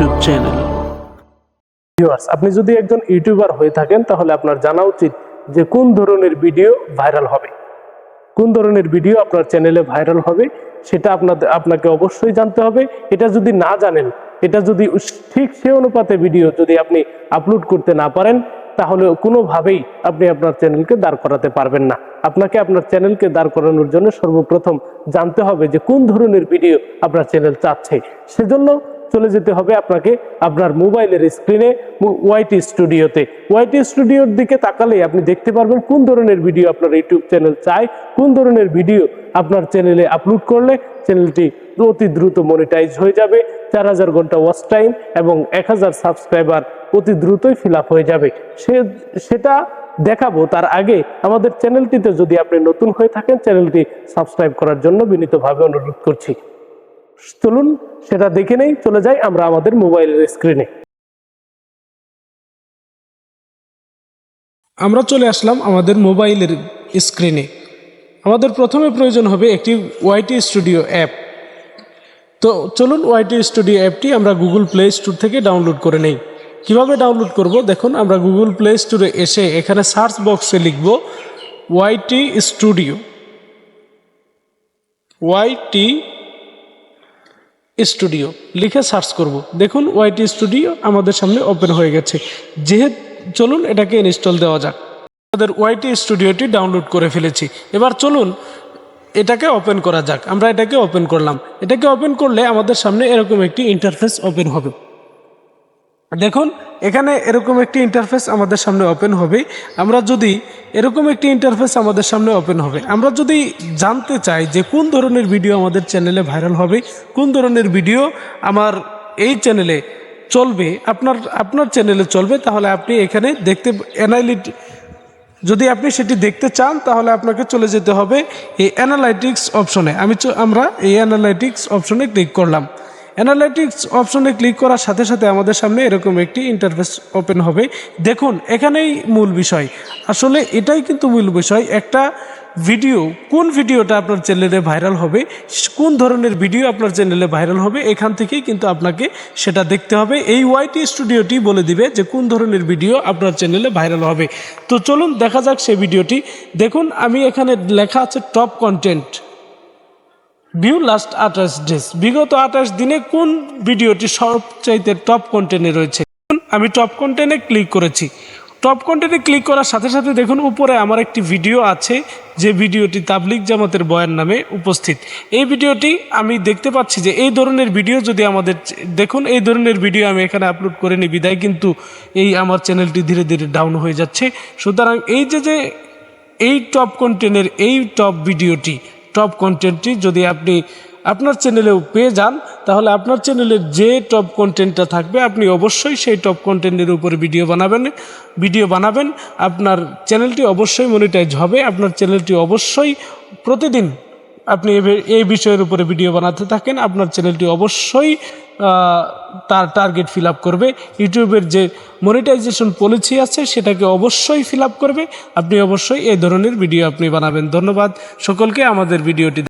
YouTube channel. Viewers আপনি যদি একজন ইউটিউবার হয়ে থাকেন, তাহলে আপনার জানা উচিত যে কোন ধরনের ভিডিও ভাইরাল হবে। কোন ধরনের ভিডিও আপনার চ্যানেলে ভাইরাল হবে, সেটা আপনাদের, আপনাকে অবশ্যই জানতে হবে। এটা যদি না জানেন, এটা যদি ঠিক সে অনুপাতে ভিডিও যদি আপনি আপলোড করতে না পারেন, তাহলে কোনোভাবেই আপনি আপনার চ্যানেলকে দাঁড় করাতে পারবেন না। আপনাকে আপনার চ্যানেলকে দাঁড় করানোর জন্য সর্বপ্রথম জানতে হবে যে কোন ধরনের ভিডিও আপনার চ্যানেল চাচ্ছে। সেজন্য চলে যেতে হবে আপনাকে আপনার মোবাইলের স্ক্রিনে ওয়াইটি স্টুডিওতে ওয়াইটি স্টুডিওর দিকে তাকালে আপনি দেখতে পারবেন কোন ধরনের ভিডিও আপনার ইউটিউব চ্যানেল চায়, কোন ধরনের ভিডিও আপনার চ্যানেলে আপলোড করলে চ্যানেলটি অতি দ্রুত মনিটাইজ হয়ে যাবে, চার হাজার ঘণ্টা ওয়াচ টাইম এবং এক হাজার সাবস্ক্রাইবার অতি দ্রুতই ফিল হয়ে যাবে। সে, সেটা দেখাবো তার আগে আমাদের চ্যানেলটিতে যদি আপনি নতুন হয়ে থাকেন চ্যানেলটি সাবস্ক্রাইব করার জন্য বিনীতভাবে অনুরোধ করছি। চলুন, সেটা দেখে নেই, চলে যাই আমরা আমাদের মোবাইলের স্ক্রিনে আমরা চলে আসলাম আমাদের মোবাইলের স্ক্রিনে আমাদের প্রথমে প্রয়োজন হবে একটি ওয়াইটি স্টুডিও অ্যাপ তো চলুন ওয়াইটি স্টুডিও অ্যাপটি আমরা গুগল প্লে স্টোর থেকে ডাউনলোড করে নেই। কীভাবে ডাউনলোড করব? দেখুন, আমরা গুগল প্লে স্টোরে এসে এখানে সার্চ বক্সে লিখব ওয়াইটি স্টুডিও ওয়াইটি স্টুডিও, লিখে সার্চ করব। দেখুন ওয়াইটি স্টুডিও আমাদের সামনে ওপেন হয়ে গেছে। যেহেতু, চলুন এটাকে ইনস্টল দেওয়া যাক। আমাদের ওয়াইটি স্টুডিওটি ডাউনলোড করে ফেলেছি। এবার চলুন এটাকে ওপেন করা যাক। আমরা এটাকে ওপেন করলাম। এটাকে ওপেন করলে আমাদের সামনে এরকম একটি ইন্টারফেস ওপেন হবে। দেখুন, এখানে এরকম একটি ইন্টারফেস আমাদের সামনে ওপেন হবে। আমরা যদি এরকম একটি ইন্টারফেস আমাদের সামনে ওপেন হবে, আমরা যদি জানতে চাই যে কোন ধরনের ভিডিও আমাদের চ্যানেলে ভাইরাল হবে, কোন ধরনের ভিডিও আমার এই চ্যানেলে চলবে, আপনার আপনার চ্যানেলে চলবে, তাহলে আপনি এখানে দেখতে অ্যানালিট যদি আপনি সেটি দেখতে চান, তাহলে আপনাকে চলে যেতে হবে এই অ্যানালাইটিক্স অপশনে আমি আমরা এই অ্যানালাইটিক্স অপশনে ক্লিক করলাম। অ্যানালাইটিক্স অপশনে ক্লিক করার সাথে সাথে আমাদের সামনে এরকম একটি ইন্টারফেস ওপেন হবে। দেখুন, এখানেই মূল বিষয়। আসলে এটাই কিন্তু মূল বিষয়। একটা ভিডিও কোন ভিডিওটা আপনার চ্যানেলে ভাইরাল হবে, কোন ধরনের ভিডিও আপনার চ্যানেলে ভাইরাল হবে, এখান থেকেই কিন্তু আপনাকে সেটা দেখতে হবে। এই ওয়াইটি স্টুডিওটি বলে দিবে যে কোন ধরনের ভিডিও আপনার চ্যানেলে ভাইরাল হবে। তো চলুন দেখা যাক সেই ভিডিওটি দেখুন, আমি এখানে লেখা আছে টপ কন্টেন্ট ভিউ লাস্ট আঠাশ ডেজ বিগত আঠাশ দিনে কোন ভিডিওটি সবচাইতে টপ কন্টেন্টে রয়েছে? আমি টপ কন্টেন্টে ক্লিক করেছি। টপ কন্টেন্টে ক্লিক করার সাথে সাথে দেখুন, উপরে আমার একটি ভিডিও আছে, যে ভিডিওটি তাবলিক জামাতের বয়ান নামে উপস্থিত। এই ভিডিওটি আমি দেখতে পাচ্ছি যে এই ধরনের ভিডিও যদি আমাদের দেখুন, এই ধরনের ভিডিও আমি এখানে আপলোড করে নিই। বিদায় কিন্তু এই আমার চ্যানেলটি ধীরে ধীরে ডাউন হয়ে যাচ্ছে। সুতরাং এই যে যে এই টপ কন্টেন্টের এই টপ ভিডিওটি টপ কন্টেন্টটি যদি আপনি আপনার চ্যানেলেও পেয়ে যান, তাহলে আপনার চ্যানেলের যে টপ কন্টেন্টটা থাকবে, আপনি অবশ্যই সেই টপ কন্টেন্টের উপরে ভিডিও বানাবেন। ভিডিও বানাবেন, আপনার চ্যানেলটি অবশ্যই মনিটাইজ হবে, আপনার চ্যানেলটি অবশ্যই প্রতিদিন আপনি এই বিষয়ের উপরে ভিডিও বানাতে থাকেন, আপনার চ্যানেলটি অবশ্যই তার টার্গেট ফিল করবে। ইউটিউবের যে মনিটাইজেশন পলিসি আছে, সেটাকে অবশ্যই ফিল করবে। আপনি অবশ্যই এই ধরনের ভিডিও আপনি বানাবেন। ধন্যবাদ সকলকে, আমাদের ভিডিওটি